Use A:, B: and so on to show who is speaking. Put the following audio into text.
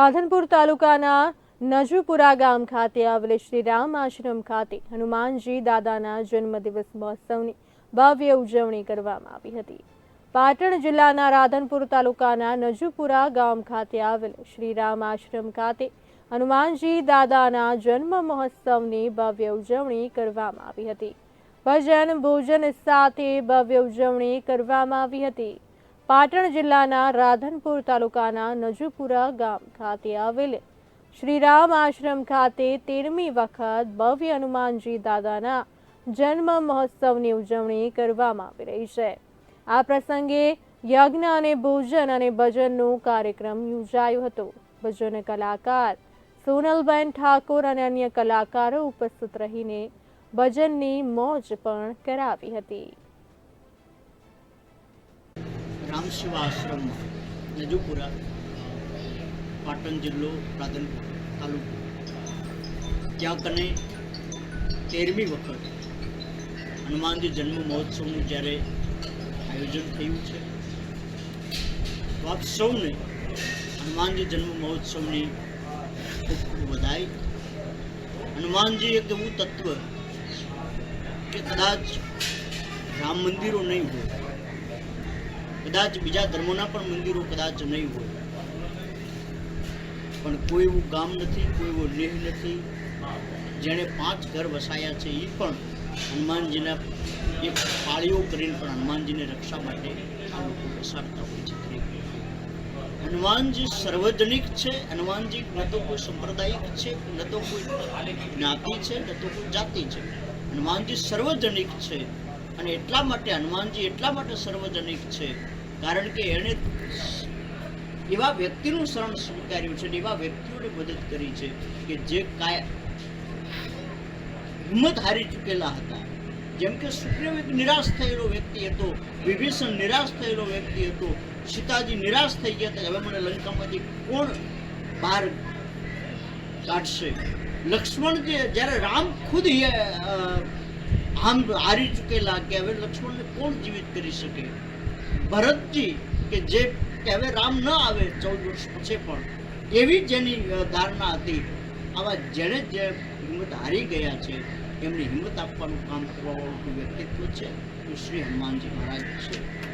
A: રાધનપુર તાલુકાના નજુપુરા ગામ ખાતે આવેલ શ્રી રામ આશ્રમ ખાતે હનુમાનજી દાદાના જન્મદિવસ મહોત્સવની ભવ્ય ઉજવણી કરવામાં આવી હતી. પાટણ જિલ્લાના રાધનપુર તાલુકાના નજુપુરા ગામ ખાતે આવેલ શ્રી રામ આશ્રમ ખાતે હનુમાનજી દાદાના જન્મ મહોત્સવની ભવ્ય ઉજવણી કરવામાં આવી હતી. ભજન ભોજન સાથે ભવ્ય ઉજવણી કરવામાં આવી હતી. પાટણ જિલ્લાના રાધનપુર તાલુકાના નજુપુરા ગામ ખાતે આવેલ શ્રી રામ આશ્રમ ખાતે તેરમી વખત ભવ્ય હનુમાનજી દાદાના જન્મ મહોત્સવની ઉજવણી કરવામાં આવી રહી છે. આ પ્રસંગે યજ્ઞ અને ભોજન અને ભજનનો કાર્યક્રમ યોજાયો હતો. ભજન કલાકાર સોનલબેન ઠાકોર અને અન્ય કલાકારો ઉપસ્થિત રહીને ભજનની મોજ પણ કરાવી હતી.
B: રામશિવ આશ્રમમાં નજુપુરા પાટણ જિલ્લો રાધનપુર તાલુકો ત્યાં કને તેરમી વખત હનુમાનજી જન્મ મહોત્સવનું જ્યારે આયોજન થયું છે તો આપ સૌને હનુમાનજી જન્મ મહોત્સવની ખૂબ ખૂબ વધાઈ હનુમાનજી એક એવું તત્વ કે કદાચ રામ મંદિરો નહીં હોય કદાચ બીજા ધર્મોના પણ મંદિરો કદાચ નહીં હોય. પણ કોઈ એવું ગામ નથી, કોઈ એવો લેહ નથી. જેણે પાંચ ઘર વસાયા છે એ પણ હનુમાનજીના એક પાળીઓ કરીને પણ હનુમાનજીને રક્ષા માટે આ લોકો વસાડતા હોય છે. હનુમાનજી સાર્વજનિક છે, હનુમાનજી ન તો કોઈ સંપ્રદાયિક છે, ન તો કોઈ જ્ઞાતિ છે, ન તો કોઈ જાતિ છે. હનુમાનજી સાર્વજનિક છે અને એટલા માટે, હનુમાનજી એટલા માટે સાર્વજનિક છે કારણ કે એણે એવા વ્યક્તિનું શરણ સ્વીકાર્યું છે એવા વ્યક્તિઓને મદદ કરી છે કે જે કાય હિંમત હારી ચૂકેલા હતા. જેમ કે સુગ્રીવ એક નિરાશ થયેલો વ્યક્તિ હતો, વિભીષણ નિરાશ થયેલો વ્યક્તિ હતો, સીતાજી નિરાશ થઈ ગયા હતા. હવે મને લંકામાંથી કોણ બહાર કાઢશે? લક્ષ્મણ જે જ્યારે રામ ખુદ આમ હારી ચૂકેલા કે હવે લક્ષ્મણને કોણ જીવિત કરી શકે? ભરતજી કે જે હવે રામ ન આવે ચૌદ વર્ષ પછી પણ, એવી જેની ધારણા હતી. આવા જેણે જે હિંમત હારી ગયા છે, એમને હિંમત આપવાનું કામ કરવાવાળું વ્યક્તિત્વ છે? શ્રી હનુમાનજી મહારાજ છે.